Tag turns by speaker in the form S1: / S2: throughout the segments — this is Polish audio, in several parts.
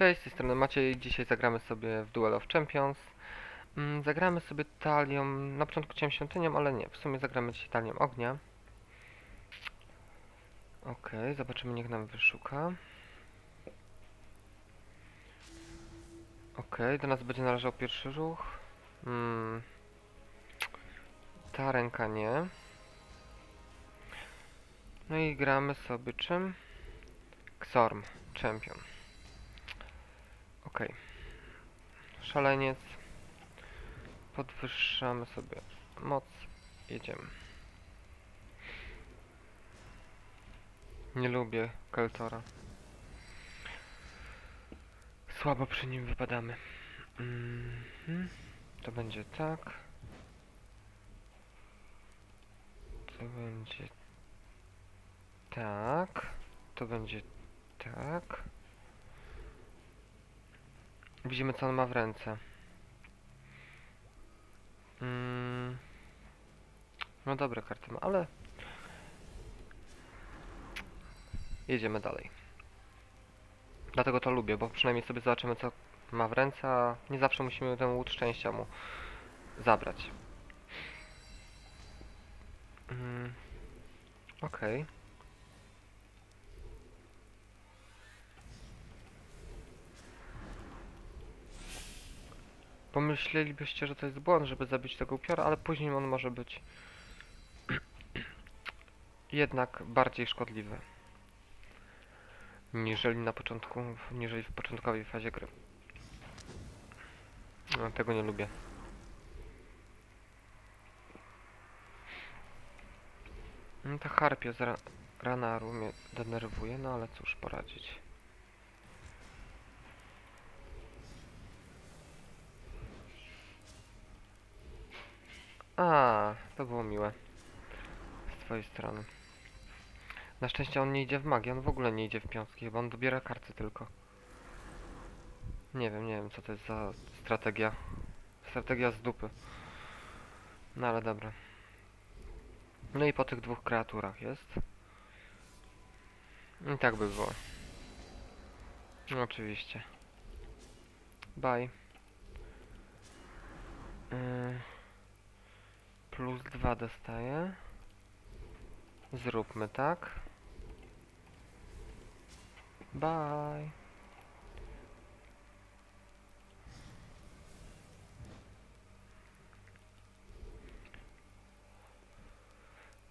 S1: Cześć, z tej strony Maciej. Dzisiaj zagramy sobie w Duel of Champions. Mm, Zagramy sobie talią, na początku chciałem świątynią, ale nie, w sumie zagramy dzisiaj talią ognia. Okej, zobaczymy, niech nam wyszuka. Okej, do nas będzie należał pierwszy ruch. Mm. Ta ręka nie. No i gramy sobie czym? Xorm, Champion. Okej. Szaleniec. Podwyższamy sobie moc. Jedziemy. Nie lubię Keltora. Słabo przy nim wypadamy. Mhm. To będzie tak. To będzie tak. To będzie tak. Widzimy co on ma w ręce. Mm. No dobre karty ma, ale... Jedziemy dalej. Dlatego to lubię, bo przynajmniej sobie zobaczymy co ma w ręce, a nie zawsze musimy ten łód szczęścia mu zabrać. Mm. Okej. Pomyślelibyście, że to jest błąd, żeby zabić tego upiora, ale później on może być jednak bardziej szkodliwy niżeli na początku, niżeli w początkowej fazie gry. No, tego nie lubię. No, ta harpia z ra Ranaru mnie denerwuje, no ale cóż poradzić. A, to było miłe. Z twojej strony. Na szczęście on nie idzie w magię, on w ogóle nie idzie w piątki, chyba on dobiera karty tylko. Nie wiem, nie wiem co to jest za strategia. Strategia z dupy. No ale dobra. No i po tych dwóch kreaturach jest. I tak by było. No oczywiście. Bye. Yy, plus dwa dostaję. Zróbmy tak. Bye.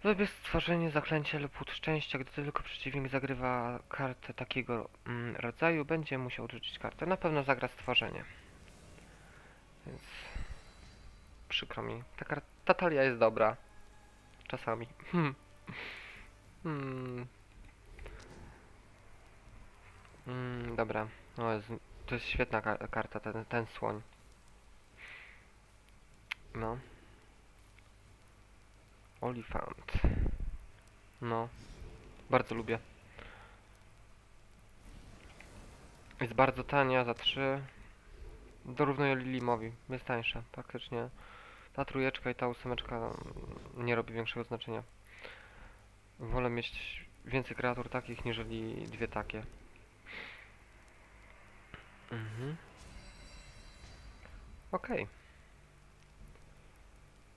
S1: Wybierz stworzenie, zaklęcie lub łód szczęścia. Gdy tylko przeciwnik zagrywa kartę takiego mm, rodzaju, będzie musiał rzucić kartę. Na pewno zagra stworzenie. Więc przykro mi. Ta, ta talia jest dobra. Czasami. Hmm. Hmm. Mm, dobra. O, jest, to jest świetna ka karta, ten, ten słoń. No. Olifant. No. Bardzo lubię. Jest bardzo tania, za 3. Dorównuje Lilimowi. Jest tańsza, praktycznie. Ta trójeczka i ta ósemeczka mm, nie robi większego znaczenia. Wolę mieć więcej kreatur takich, niżeli dwie takie. Mhm. Okej.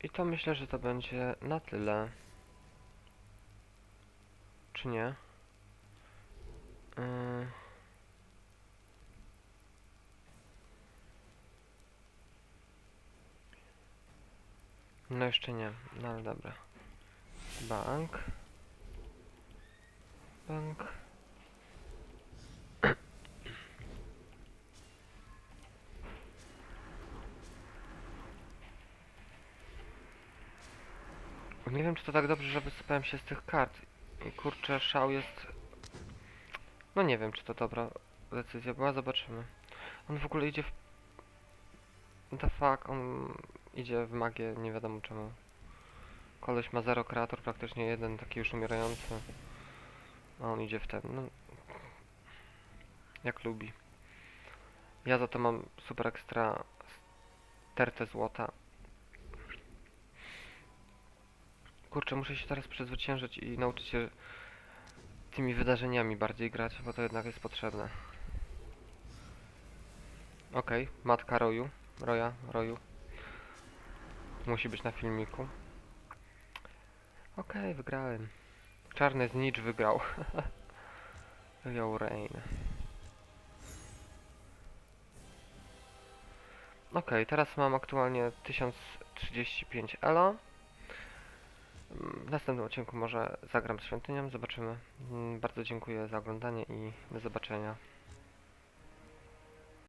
S1: I to myślę, że to będzie na tyle. Czy nie? Yy... No jeszcze nie, no ale dobra. Bank. Bank. Nie wiem, czy to tak dobrze, że wysypałem się z tych kart. I kurczę, szał jest... No nie wiem, czy to dobra decyzja była, zobaczymy. On w ogóle idzie w... The fuck, on idzie w magię, nie wiadomo czemu. Koleś ma zero kreator, praktycznie jeden taki już umierający. A on idzie w ten, no... Jak lubi. Ja za to mam super ekstra terce złota. Kurczę, muszę się teraz przezwyciężyć i nauczyć się tymi wydarzeniami bardziej grać, bo to jednak jest potrzebne. Okej, matka Roju. Roja, Roju. Musi być na filmiku. Okej, wygrałem. Czarny znicz wygrał. Yo, Rain. Okej, teraz mam aktualnie 1035 elo. W następnym odcinku może zagram z świątynią, zobaczymy. Mm, Bardzo dziękuję za oglądanie i do zobaczenia.